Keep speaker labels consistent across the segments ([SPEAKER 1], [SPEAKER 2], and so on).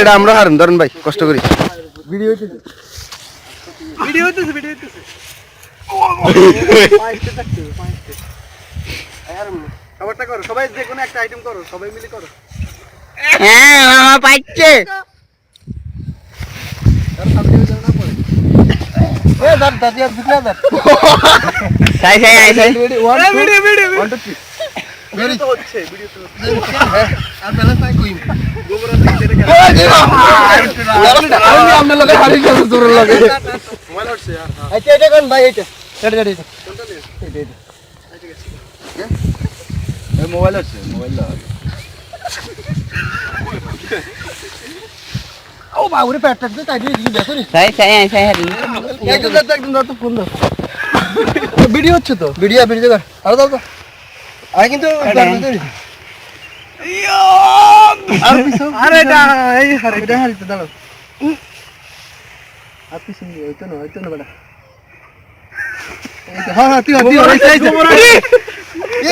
[SPEAKER 1] এটা আমরা হারেন ধরেন ভাই কষ্ট করি
[SPEAKER 2] ভিডিও ভিডিও ভিডিও করো সবাই যে কোনো একটা আইটেম করো সবাই মিলে করো
[SPEAKER 1] হ্যাঁ মামা পাইছে
[SPEAKER 2] আর সামনে যেন না পড়ে দাদ দাদি আর দিকলা দাদ
[SPEAKER 1] সাই সাই আই সাই
[SPEAKER 2] video video one two three video তো হচ্ছে ভিডিও তো আর ব্যালেন্স নাই কই গোবর আছে ছেড়ে গেল
[SPEAKER 1] আপনার লগে হারিয়ে গেছে জোরের লগে
[SPEAKER 2] মোবাইল হচ্ছে আর আচ্ছা এটা কোন ভাই এটা এটা এটা কোনটা নিয়ে এটা এটা
[SPEAKER 1] মোবাইল আছে মোবাইল
[SPEAKER 2] বাবুরে পেটটা দিয়ে তাই দিয়ে কিছু দেখো
[SPEAKER 1] সাই সাই আই সাই
[SPEAKER 2] একদম দাও একদম দাও তো ফোন দাও ভিডিও হচ্ছে তো? ভিডিও ভিডিও কর আরও দাও তো আরে কিন্তু আরে এটা এই হারে এটা হারিতে দাঁড়াও। আর পিছন হইতো না হইতো না বেটা। হ্যাঁ হ্যাঁ তুই তুই এই এই গোবর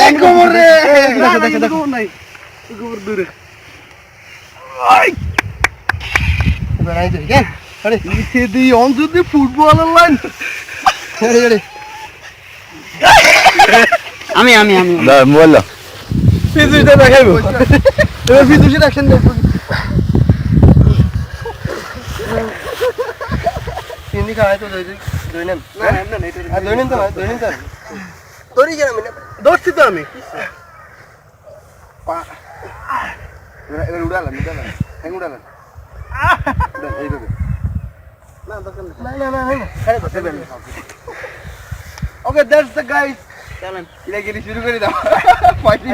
[SPEAKER 2] এই গোবর রে। দেখো দেখো দেখো। নাই গোবর দূরে। আই! দিই কেন আরে ইসে দি অন ফুটবল লাইন। আরে আরে
[SPEAKER 1] আমি আমি আমি।
[SPEAKER 2] মোবাইল ফিজুসটা দেখাইবো। এবার ফিজুসের অ্যাকশন দেখব। তো দই দই নেন। না না নেন তো না দই নেন তো। তোরই কেন আমি ধরছি তো আমি। পা এবার এবার উড়ালাম উড়ালাম। হ্যাং উড়ালাম। ওকে দ্যাটস দ্য গাইস
[SPEAKER 1] চলেন
[SPEAKER 2] কিলাগিরি শুরু করে দাও। ফাইটিং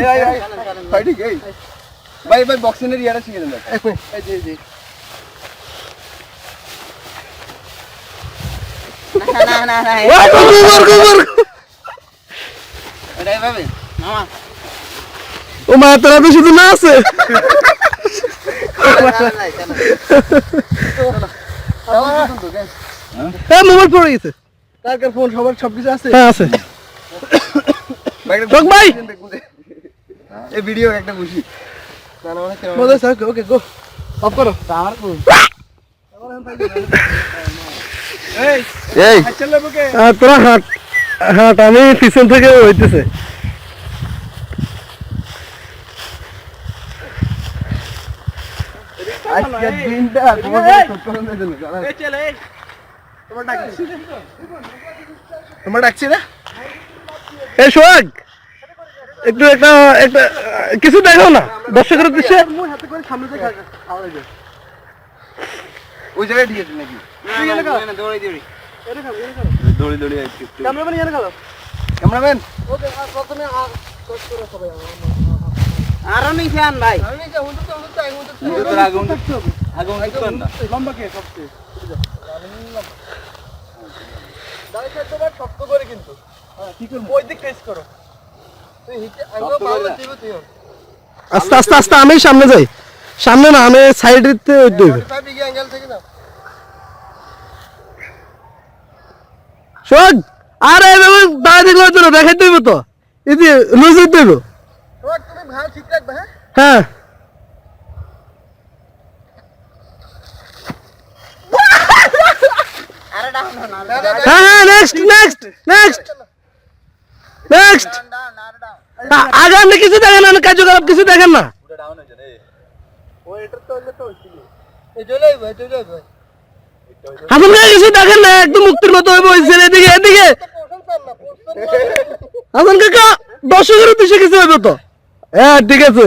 [SPEAKER 2] ফাইটিং এই ভাই ভাই বক্সিং এর ইয়ারা শিখে দেন এক মিনিট এই যে এই যে
[SPEAKER 1] না না না
[SPEAKER 2] গোবর গোবর
[SPEAKER 1] এটাই ভাবে মামা
[SPEAKER 2] ও মা তোরা তো শুধু না আছে হ্যাঁ মোবাইল পড়ে গেছে। কার কার ফোন সবার সব কিছু আছে? হ্যাঁ আছে। ভাই! এই ভিডিও একটা বুঝি। মজা স্যার ওকে গো অফ করো।
[SPEAKER 1] আমার কো
[SPEAKER 2] এই।
[SPEAKER 1] এই
[SPEAKER 2] চলে বুকে তোরা হাট হাট আমি পিছন থেকে হইতেছে তোমার ডাকছি না? এ সোহাগ একটু একটা একটা কিছু দেখাও না দর্শকের উদ্দেশ্যে। ওই জায়গায় ঠিক আছে নাকি?
[SPEAKER 1] দৌড়াই দৌড়ি
[SPEAKER 2] দৌড়ি দৌড়ি ক্যামেরাম্যান ক্যামেরাম্যান?
[SPEAKER 1] আর আমি ফ্যান ভাই।
[SPEAKER 2] আগুন আগুন লম্বা কে সবচেয়ে দাঁড়িয়ে থাকতে পার শক্ত করে কিন্তু। কি করব? ওই দিক টেস্ট করো। আস্তে আস্তে আস্তে আমি সামনে যাই। সামনে না আমি সাইডে দেব শোন আরে দাঁড়িয়ে দেখলে দেখাই দেবো তো। এই যে লুজ দেবো হ্যাঁ। হ্যাঁ হ্যাঁ আগে আপনি কিছু দেখেন না খারাপ কিছু দেখেন না। হাসান কিছু দেখেন না, একদম মুক্তির মতো হইব এদিকে এদিকে। হাসান কাকা দর্শকের উদ্দেশ্যে কিছু হইব তো? হ্যাঁ ঠিক আছে।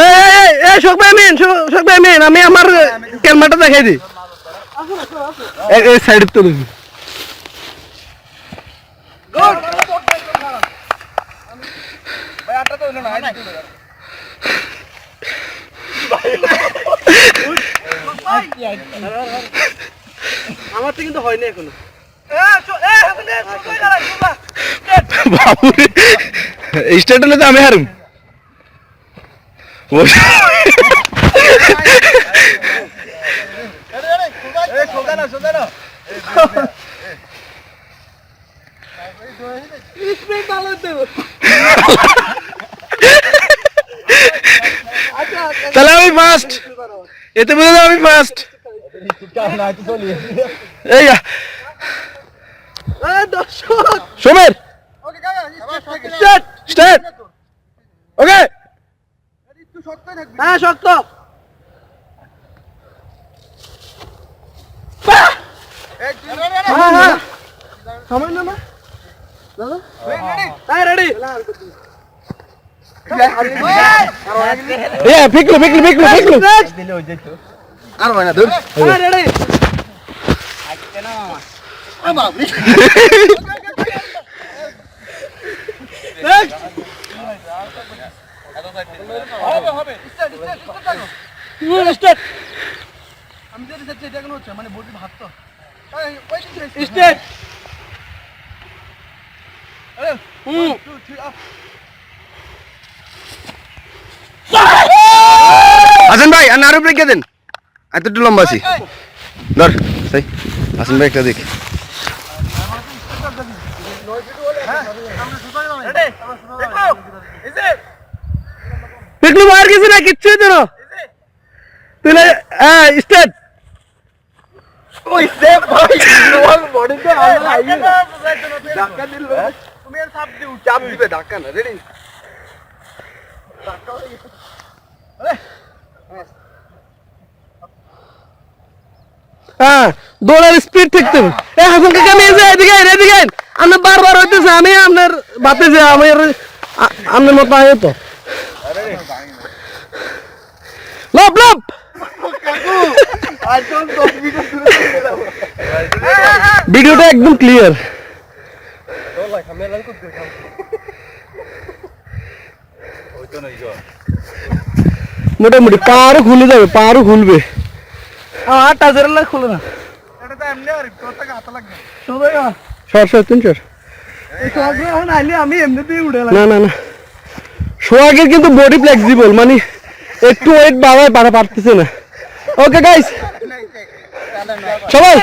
[SPEAKER 2] এই এই এই
[SPEAKER 3] শোক ভাই মেন শোক ভাই মেন আমি আমার ক্যালমাটা দেখাই দিই। এই- এই সাইডে তুলে দিই
[SPEAKER 2] ভাই তো না আইডি তুলে দাও।
[SPEAKER 1] আমার তো কিন্তু হয়নি
[SPEAKER 3] এখনও। হলে তো আমি হারুম। তাহলে আমি ফার্স্ট এতে বুঝে আমি ফার্স্ট এই সোমের।
[SPEAKER 2] ওকে।
[SPEAKER 1] হ্যাঁ শক্ত। হ্যাঁ হ্যাঁ।
[SPEAKER 2] সময় না রেডি
[SPEAKER 1] হ্যাঁ রেডি
[SPEAKER 3] এ ফিকলু ফিকলু ফিকলু ফিকলু।
[SPEAKER 2] আর হয় না। ধর
[SPEAKER 1] হ্যাঁ রেডি
[SPEAKER 2] হবে হবে স্টার্ট স্টার্ট স্টার্ট
[SPEAKER 1] স্টার্ট
[SPEAKER 2] আমি যেটা চাচ্ছি এটা কেন হচ্ছে মানে বডি ভাত তো
[SPEAKER 1] স্টার্ট
[SPEAKER 2] আরে
[SPEAKER 1] হুম
[SPEAKER 2] টু থ্রি আপ
[SPEAKER 3] হাসান ভাই আর আরও ব্রেক দেন? এত একটু লম্বা আছি। ধর সেই হাসান ভাই একটা দেখ
[SPEAKER 2] বডি তো আলাদা আইয়ে ধাক্কা দিল তুমি আর চাপ দিও চাপ দিবে ধাক্কা না রেডি
[SPEAKER 3] হ্যাঁ দৌড়ার স্পিড থাকতে হবে এ হাসান কাকা আমি এই যে এদিকে আইন, এদিকে আইন। আপনি বারবার হইতেছে আমি আপনার বাতে যে আমি আপনার মতো আয় তো লপ লপ
[SPEAKER 2] আইফোন 10 মিটার দূরে চলে যাব
[SPEAKER 3] ভিডিওটা একদম ক্লিয়ার মোটামুটি পাহাড়ও খুলে যাবে পাহাড়ও খুলবে
[SPEAKER 1] আমার টাচের লাগ খুলে না
[SPEAKER 3] সর সর সর না না না। সোহাগের কিন্তু বডি ফ্লেক্সিবল মানে একটু ওয়েট বাড়ায় বাড়া পারতেছে না। ওকে গাইস সবাই।